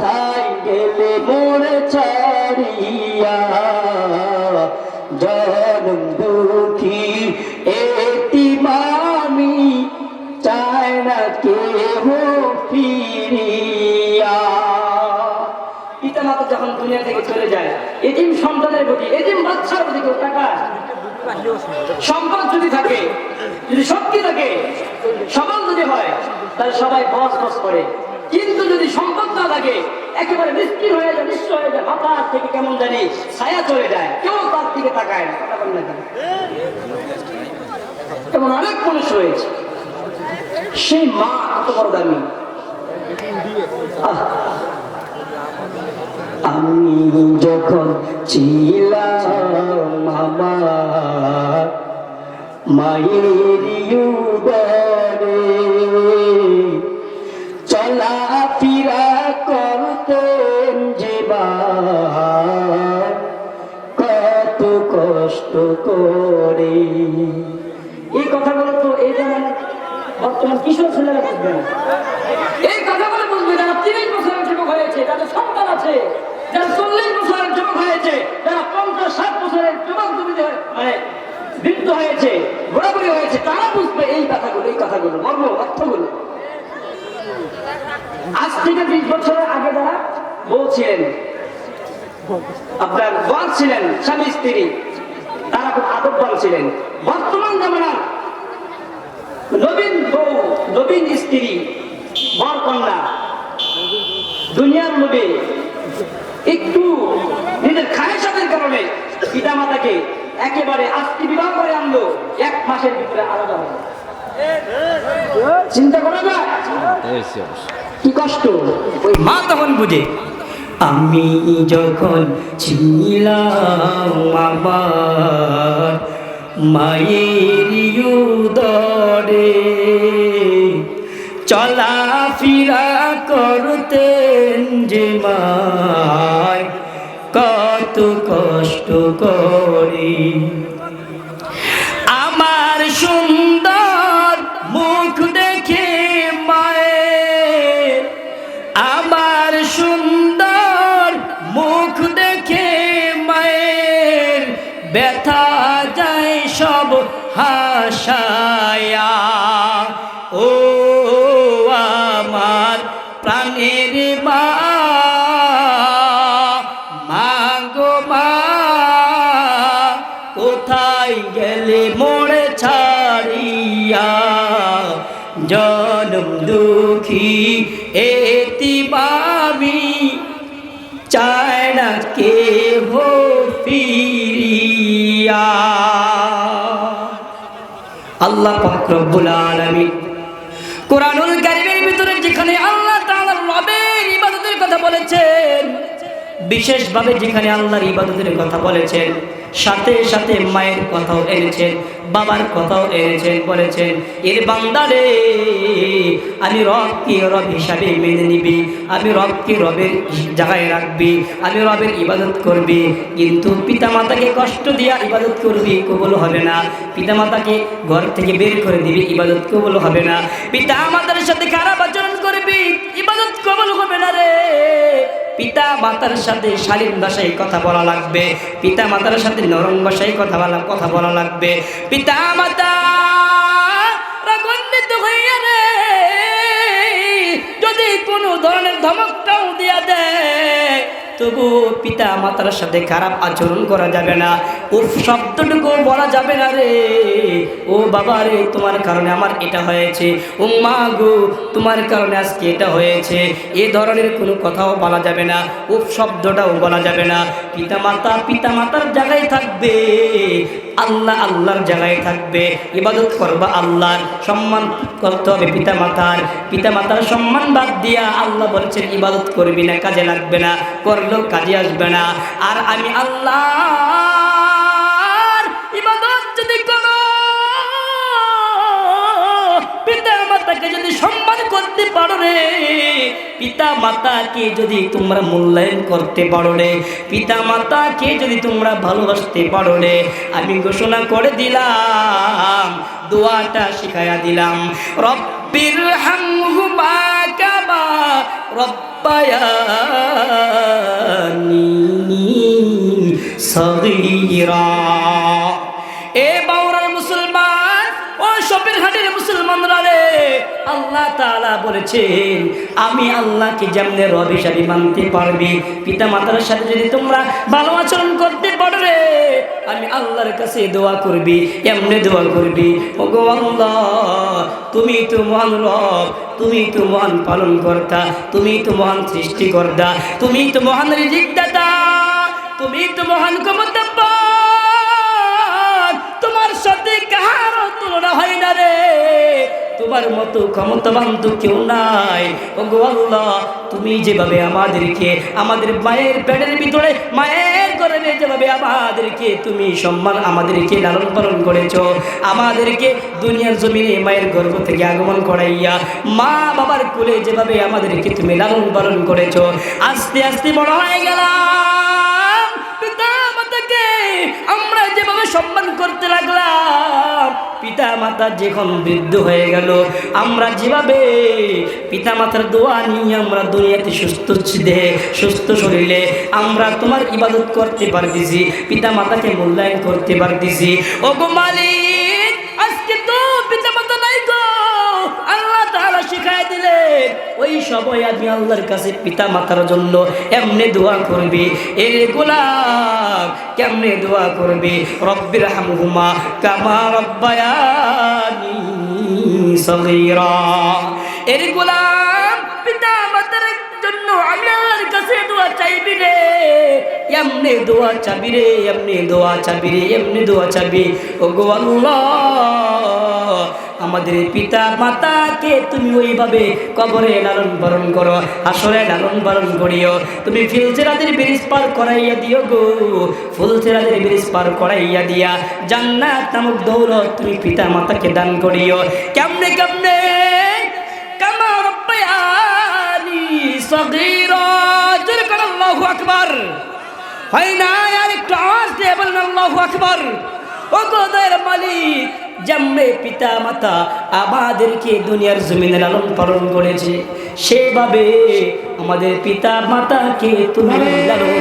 কোথায় গেলে মোর ছাড়িয়া? জনম দুঃখী এটি মামি চায় না কেহ ফিরিয়া। পিতা মাতা যখন দুনিয়া থেকে চলে যায় এদিন সন্তানের প্রতি এদিন বাচ্চার প্রতি কেউ তাকায় সম্পদ যদি থাকে, যদি শক্তি থাকে সবল যদি হয়, তাহলে সবাই বস বস করে। কিন্তু যদি সম্পদ না থাকে, একেবারে নিশ্চিত হয়ে যায় নিশ্চয় হয়ে যায় মাথা থেকে কেমন জানি ছায়া চলে যায়, কেউ তার দিকে তাকায় না, কথা বলেন না। কেন? এমন অনেক মানুষ রয়েছে। সেই মা কত বড় দামি। আমি যখন ছিলাম আমার মায়ের চলা ফিরা করতেন যে কত কষ্ট করে। এই কথাগুলো তো এই যেমন বর্তমান কিশোর ছেলেরা বুঝবে না। এই কথাগুলো বুঝবে যারা তিরিশ বছরের যুবক হয়েছে, যাদের সন্তান আছে, যারা চল্লিশ বছরের যুবক হয়েছে, যারা পঞ্চাশ, ষাট বছরের যুবক হয়ে- মানে বৃদ্ধ হয়েছে ঘোরাঘুরি হয়েছে, তারা বুঝবে এই কথাগুলো এই কথাগুলো মর্ম অর্থগুলো। আজ থেকে বিশ বছরের আগে যারা বলছিলেন আপনার বর ছিলেন, স্বামী, স্ত্রী, তারা খুব আদব্বান ছিলেন। বর্তমান জামানার নবীন বউ, নবীন স্ত্রী, বর, কন্যা, দুনিয়ার লোভে, একটু নিজের খায়সাদের কারণে পিতা মাতাকে একেবারে আজকে বিবাহ করে আনলো, এক মাসের ভিতরে আলাদা হলো। চিন্তা করা যায়? কি কষ্ট? ওই মা তখন বুঝে, আমি যখন ছিলাম আমার মায়ের উদরে চলা ফিরা করতেন যে মায়, কত কষ্ট করে হাসায়া আল্লাহ পাক রব্বুল আলামিন। কোরআনুল কারীমের ভিতরে যেখানে আল্লাহ তাআলা রবের ইবাদতের কথা বলেছেন, বিশেষভাবে যেখানে আল্লাহর ইবাদতের কথা বলেছেন সাথে সাথে মায়ের কথাও এনেছেন, বাবার কথাও এনেছেন, বলেছেন, এর বান্দারে, আমি রবকে রব হিসাবে মেনে নিবি, আমি রবকে রবের জায়গায় রাখবি, আমি রবের ইবাদত করবি, কিন্তু পিতামাতাকে কষ্ট দিয়া ইবাদত করবি, কবল হবে না। পিতামাতাকে ঘর থেকে বের করে দিবি, ইবাদত কবল হবে না। পিতা মাতার সাথে খারাপ আচরণ করবি, ইবাদত কবল হবে না রে। পিতা মাতার সাথে শালীন ভাষায় কথা বলা লাগবে। পিতা মাতার সাথে নরম ভাষায় কথা বলা কথা বলা লাগবে। পিতা মাতা যদি কোনো ধরনের ধমকটাও দিয়া দেয় তবু পিতা মাতার সাথে খারাপ আচরণ করা যাবে না। উফ, শব্দটুকু বলা যাবে না রে। ও বাবা রে, তোমার কারণে আমার এটা হয়েছে। ও মা গো, তোমার কারণে আজকে এটা হয়েছে। এ ধরনের কোনো কথাও বলা যাবে না। উফ, শব্দটাও বলা যাবে না। পিতা মাতা পিতা মাতার জায়গায় থাকবে। আল্লাহ আল্লাহর জায়গায় থাকবে। ইবাদত করবা আল্লাহর সম্মান করতে হবে পিতা মাতার পিতা মাতার সম্মান বাদ দিয়া আল্লাহ বলছেন, ইবাদত করবি না, কাজে লাগবে না। করলেও কাজে আসবে না। আর আমি আল্লাহ ইবাদত পিতা মাতাকে যদি সম্মান করতে পারো রে পিতা মাতাকে যদি তোমরা মূল্যায়ন করতে পারো রে পিতা মাতাকে যদি তোমরা ভালোবাসতে পারো রে, আমি ঘোষণা করে দিলাম, দোয়াটা শিখাইয়া দিলাম। রব্বির হামহুমা কামা রব্বায়ানি সগীরা আল্লাহ তাআলা বলেছেন, আমি আল্লাহকে যেমনে রব হিসাবে মানতে পারবি পিতা মাতার সাথে যদি তোমরা ভালো আচরণ করতে পারবে আমি আল্লাহর কাছে দোয়া করবি, এমনি দোয়া করবি। ও গো আল্লাহ, তুমি তো মহান রব, তুমি তো মহান পালন কর্তা তুমি তো মহান সৃষ্টিকর্তা, তুমি তো মহান রিজিক দাতা তুমি তো মহান ক্ষমতা তোমার সাথে কাহার তুলনা হয় না রে তোমার মতো ক্ষমতাবান তো কেউ নাই। ও গো আল্লাহ, তুমি যেভাবে আমাদেরকে, আমাদের মায়ের পেটের ভিতরে, মায়ের গর্ভে যেভাবে আমাদেরকে তুমি সম্মান আমাদেরকে লালন পালন করেছ, আমাদেরকে দুনিয়ার জমিনে মায়ের গর্ভ থেকে আগমন করাইয়া, মা বাবার কোলে যেভাবে আমাদেরকে তুমি লালন পালন করেছ, আস্তে আস্তে বড় হয়ে গেলাম। আমরা যেভাবে সম্মান করতে লাগলাম পিতা মাতা যখন বৃদ্ধ হয়ে গেল, আমরা যেভাবে পিতা মাতার দোয়া নিয়ে আমরা দুনিয়াতে সুস্থ দেহে সুস্থ শরীরে আমরা তোমার ইবাদত করতে পারতেছি পিতা মাতাকে মূল্যায়ন করতে পারতেছি। ও মালিক! ওই সময় আমি আল্লাহর কাছে পিতা মাতার জন্য এমনি দোয়া করবি, এ গোলাম কেমনে দোয়া করবি? রব্বির হামহুমা কামা রব্বায়ানি এর গোলাম পিতা মাতার জন্য আমি আল্লাহর কাছে দোয়া চাইবি রে। এমনি দোয়া চাবি রে, এমনি দোয়া চাবি রে, এমনি দোয়া চাবি। ও গো আমাদের পিতা মাতাকে তুমি ওইভাবে কবরে লালন পালন করো আসরে লালন পালন করিও। তুমি ফিলচেরাদের ব্রিজ পার করাইয়া দিও গো ফুলচেরাদের ব্রিজ পার করাইয়া দিয়া। জান্নাত নামক দৌলত তুমি পিতা মাতাকে দান করিও। কেমনে কেমনে? কামা রব্বায়ানি সগীরা আকবার। হয় না, আর একটু আওয়াজ দিয়ে বলেন, আল্লাহু আকবার। ও মালিক যেমনে পিতা মাতা আমাদেরকে দুনিয়ার জমিনে লালন পালন করেছে। সেভাবে আমাদের পিতা মাতাকে তুমি লালন